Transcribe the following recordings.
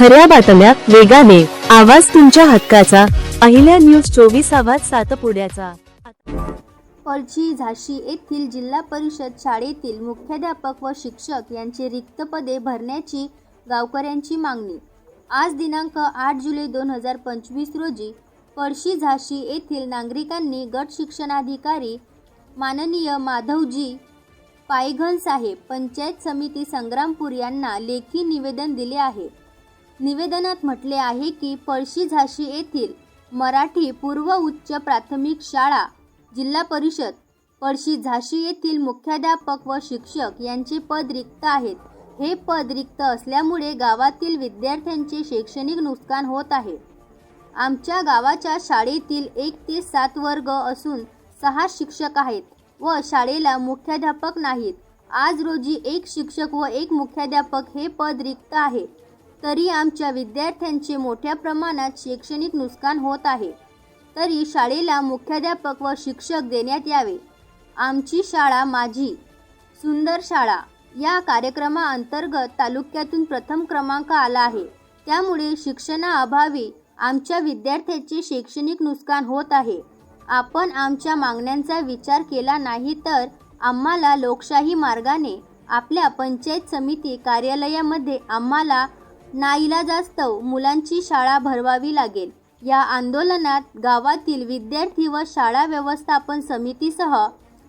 खऱ्या बातम्या वेगाने. आवाज तुमच्या हक्काचा. अहिल्या न्यूज चोवीस आवाज सातपुड्याचा. पळशी झाशी येथील जिल्हा परिषद शाळेतील मुख्याध्यापक व शिक्षक यांचे रिक्त पदे भरण्याची गावकऱ्यांची मागणी. आज दिनांक आठ जुलै दोन हजार पंचवीस रोजी पळशी झाशी येथील नागरिकांनी गट शिक्षणाधिकारी माननीय माधवजी पायघन साहेब पंचायत समिती संग्रामपूर यांना लेखी निवेदन दिले आहे. निवेदनात म्हटले आहे की पळशी झाशी येथील मराठी पूर्व उच्च प्राथमिक शाळा जिल्हा परिषद पळशी झाशी येथील मुख्याध्यापक व शिक्षक यांचे पद रिक्त आहेत. हे पद रिक्त असल्यामुळे गावातील विद्यार्थ्यांचे शैक्षणिक नुकसान होत आहे. आमच्या गावाच्या शाळेतील एक ते सात वर्ग असून सहा शिक्षक आहेत व शाळेला मुख्याध्यापक नाहीत. आज रोजी एक शिक्षक व एक मुख्याध्यापक हे पद रिक्त आहे. तरी आमच्या विद्यार्थ्यांचे मोठ्या प्रमाणात शैक्षणिक नुकसान होत आहे. तरी शाळेला मुख्याध्यापक व शिक्षक देण्यात यावे. आमची शाळा माझी सुंदर शाळा या कार्यक्रमाअंतर्गत तालुक्यातून प्रथम क्रमांक आला आहे. त्यामुळे शिक्षणाअभावी आमच्या विद्यार्थ्याचे शैक्षणिक नुकसान होत आहे. आपण आमच्या मागण्यांचा विचार केला नाही तर आम्हाला लोकशाही मार्गाने आपल्या पंचायत समिती कार्यालयामध्ये आम्हाला नाईलाजास्तव मुलांची शाळा भरवावी लागेल. या आंदोलनात गावातील विद्यार्थी व शाळा व्यवस्थापन समितीसह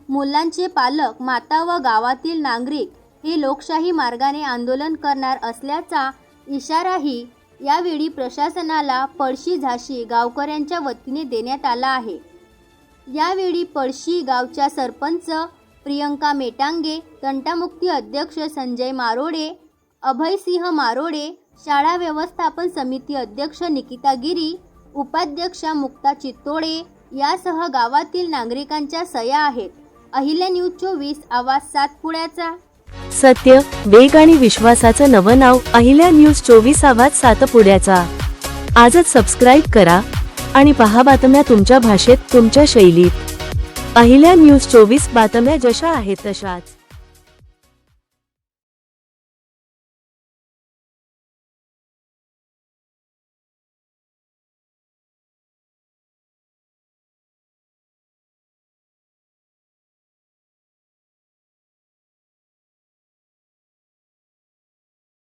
मुलांचे पालक माता व गावातील नागरिक हे लोकशाही मार्गाने आंदोलन करणार असल्याचा इशाराही यावेळी प्रशासनाला पळशी झाशी गावकऱ्यांच्या वतीने देण्यात आला आहे. यावेळी पळशी गावच्या सरपंच प्रियंका मेटांगे तंटामुक्ती अध्यक्ष संजय मारोडे अभयसिंह मारोडे शाळा व्यवस्थापन समिती अध्यक्ष निकिता गिरी उपाध्यक्षा मुक्ता चित्तोडे यासह गावातील नागरिकांच्या सया आहेत. अहिल्या न्यूज चोवीस आवाज सातपुड्याचा सत्य वेग आणि विश्वासाचं नवं नाव अहिल्या न्यूज चोवीस आवाज सातपुड्याचा आजच सबस्क्राईब करा आणि पहा बातम्या तुमच्या भाषेत तुमच्या शैलीत. अहिल्या न्यूज चोवीस बातम्या जशा आहेत तशाच.